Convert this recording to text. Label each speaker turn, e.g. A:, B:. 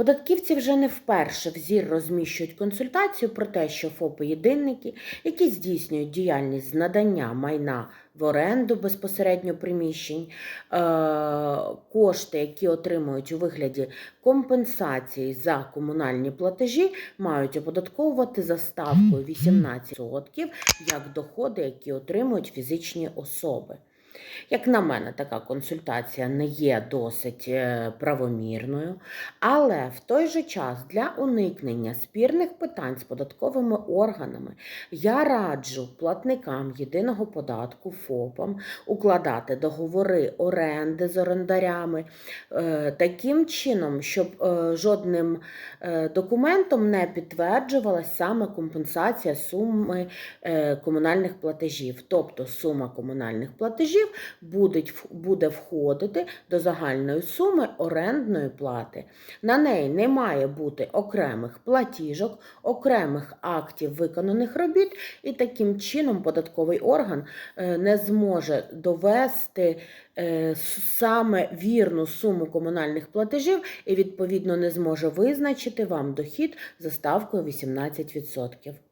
A: Податківці вже не вперше в ЗІР розміщують консультацію про те, що ФОПи-єдинники, які здійснюють діяльність з надання майна в оренду безпосередньо приміщень, е, кошти, які отримують у вигляді компенсації за комунальні платежі, мають оподатковувати за ставкою 18% як доходи, які отримують фізичні особи. Як на мене, така консультація не є досить е, правомірною, але в той же час для уникнення спірних питань з податковими органами я раджу платникам єдиного податку ФОПам укладати договори оренди з орендарями е, таким чином, щоб е, жодним документом не підтверджувалась саме компенсація суми комунальних платежів. Тобто сума комунальних платежів буде, буде входити до загальної суми орендної плати. На неї не має бути окремих платіжок, окремих актів виконаних робіт, і таким чином податковий орган е, не зможе довести е, саме вірну суму комунальних платежів і, відповідно, не зможе визначити вам дохід за ставкою 18%.